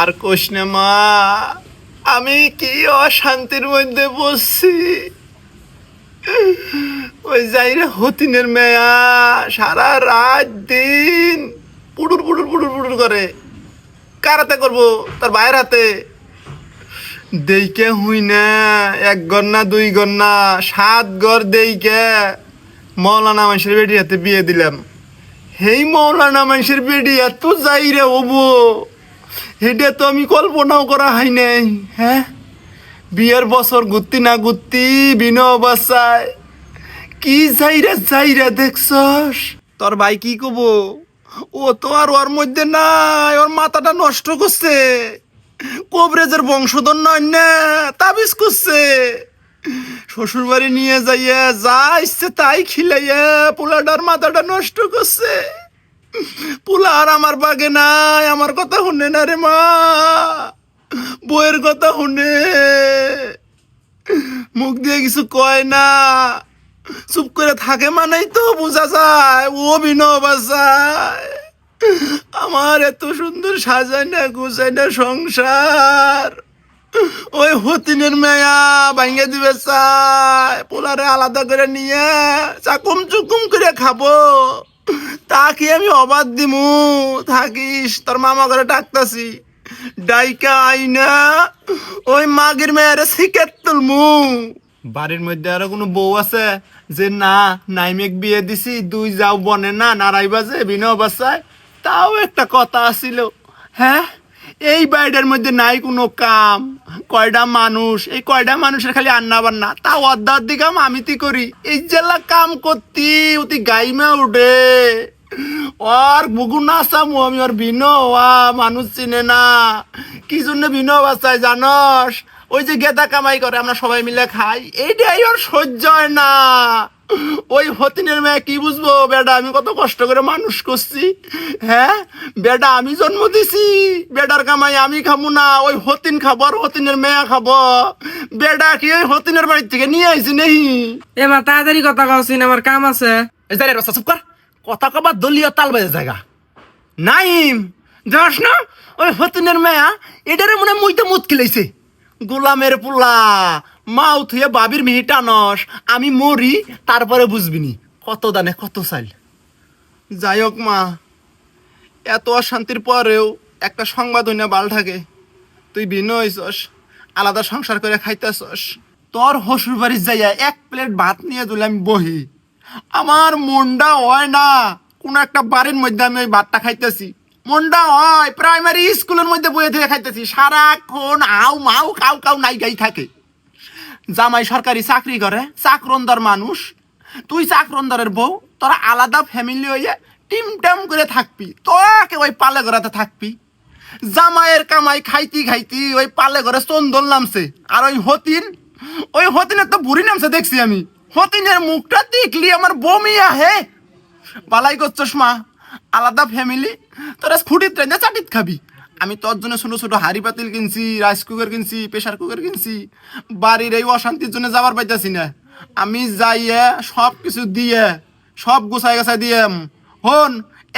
আর কোষ না, মা। আমি কি অশান্তির মধ্যে বসছি ওই যাইরে হতিনের মেয়া সারা রাত দিন পুডুর পুডুর পুডুর পুডুর করে। কারাতে করব তার বাইরের হাতে। দেইকে হুই না, এক গর না, দুই গর না, সাত গর দেইকে মৌলানা মানুষের বেটি হাতে বিয়ে দিলাম। হেই মৌলানা মানুষের বেটি, এত যাই রে হেটা তো আমি কল্পনাও করা হয় নাই হ্যাঁ? বিয়ের বছর ঘুরতি না গুত্তি বিন অবস্থায় কি যাইরা যাইরা দেখছস? তোর ভাই কি কব? ও তো আর ওর মধ্যে নাই, ওর মাথাটা নষ্ট করছে। কবরেজের বংশধর নয় না, তাবিজ করছে। শ্বশুর বাড়ি নিয়ে যাইয়া যা ইচ্ছে তাই খিলাইয়া পোলাটার মাথাটা নষ্ট করছে। পোলা আর আমার বাগে নাই, আমার কথা শুনে না রে মা। বইয়ের কথা শুনে। মুখ দিয়ে কিছু কয় না। চুপ করে থাকে মানেই তো বোঝা যায়, ও বিনবাসায় আমার এত সুন্দর সাজায় না, গুছায় না সংসার। ওই হতিনের মেয়া ভাঙ্গে দিবে চায়, পোলারে আলাদা করে নিয়ে চাকুম চুকুম করে খাব। তাকে আমি অবাদ দিমু। থাকিস, তোর মামা করে ডাকতাছি। ডাইকা আইনা, ওই মাগের মেয়ের শিকের তুলমু। বাড়ির মধ্যে আরও কোনো বউ আছে যে, না, নাইমেক বিয়ে দিছি, দুই যাও বনে না, নারাই বাজে বিনো বাসায়। তাও একটা কথা আছিল হ্যাঁ? এই বাড়িটার মধ্যে নাই কোনো কাম। কয়টা মানুষ? এই কয়টা মানুষের খালি আন্না বান্না? তা অর্ধা অর্ধি কাম আমি তি করি। এই জেলা কাম করতি, অতি গাইমা উঠে। ওর বুগু না সামু, আমি ওর হওয়া মানুষ চিনে না। কি জন্য বিনো বাসায় জানস? ওই যে গেদা কামাই করে, আমরা সবাই মিলে খাই। এইটাই ওর সহ্য হয় না। ওই হতিনের মেয়ে কি বুঝব? বেটা আমি কত কষ্ট করে মানুষ করছি হ্যাঁ? বেটা আমি জন্ম দিছি বেটার কামাই আমি খাব না ওই হতিন খাব আর হতিনের মেয়া খাব। বেটা কি ওই হতিনের বাড়ির থেকে নিয়ে আইছি নেই? এ মা তাড়াতাড়ি কথা কওছিন আমার কাম আছে। চুপ কর। কথা কবার দলীয় তাল বাজে জায়গা। নাইম যাস না? ওই হতিনের মেয়া এটারে মনে মুইতে মুত খেলাইছে গোলামের পোলা মাও থুয়ে বাবির মিহি নস আমি মরি, তারপরে বুঝবিনি। কত দানে কত চাইল যাই হোক মা, এত অশান্তির পরেও একটা সংবাদ হইনা বাল থাকে তুই ভিন্ন হইছস, আলাদা সংসার করে খাইতেছস। তোর হসুর বাড়ি যাইয়া এক প্লেট ভাত নিয়ে দিলে আমি বহি। আমার মনটা হয় না, কোন একটা বাড়ির মধ্যে আমি ওই ভাতটা খাইতেছি। মনটা হয় প্রাইমারি স্কুলের মধ্যে বইয়ে থেকে খাইতেছি। সারাক্ষণ আউ মাউ কাউ কাউ নাই গাই থাকে। জামাই সরকারি চাকরি করে, চাকরন্দার মানুষ। তুই চাকরন্দারের বউ, তোরা আলাদা ফ্যামিলি হয়ে টিম টাম করে থাকবি, তোকে ওই পালে ঘরাতে থাকবি। জামাইয়ের কামাই খাইতি খাইতি ওই পালে ঘরে চন্দন নামছে, আর ওই হতিন, ওই হতিনের তো বুড়ি নামছে, দেখছি আমি। হতিনের মুখটা দেখলি, আমার বমি আহে। বালাই করছস মা, আলাদা ফ্যামিলি তোরা স্কুটির ট্রেনে চাটিত খাবি। আমি তোর জন্য ছোট ছোট হাড়ি পাতিল কিনছি রাইস কুকার কিনছি প্রেশার কুকার কিনছি। বাড়ির এই অশান্তির জন্য যাবার পাইতাছি না। আমি যাইয়ে সব কিছু দিয়ে, সব গুছাই গাছাই দিয়ে হন,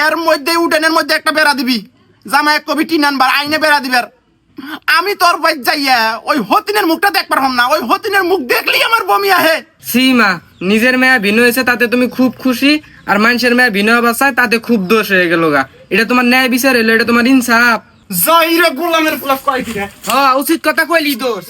এর মধ্যে উঠেনের মধ্যে একটা বেড়া দিবি। জামা এক কবি টিন আনবার, আইনে বেড়া দিবার। আমি তোর বাইর যাইয়া ওই হতিনের মুখটা দেখ পারলাম না, ওই হতিনের মুখ দেখলেই আমার বমি আহে। সীমা নিজের মেয়া ভিন্ন হয়েছে, তাতে তুমি খুব খুশি, আর মানুষের মেয়া ভিন্ন অবস্থায় তাতে খুব দোষ হয়ে গেল গা। এটা তোমার ন্যায় বিচার এলো এটা তোমার ইনসাফ। যাই রে গোলামের ফুলা কয় দিনে হ্যাঁ উচিত কথা কইলি দোষ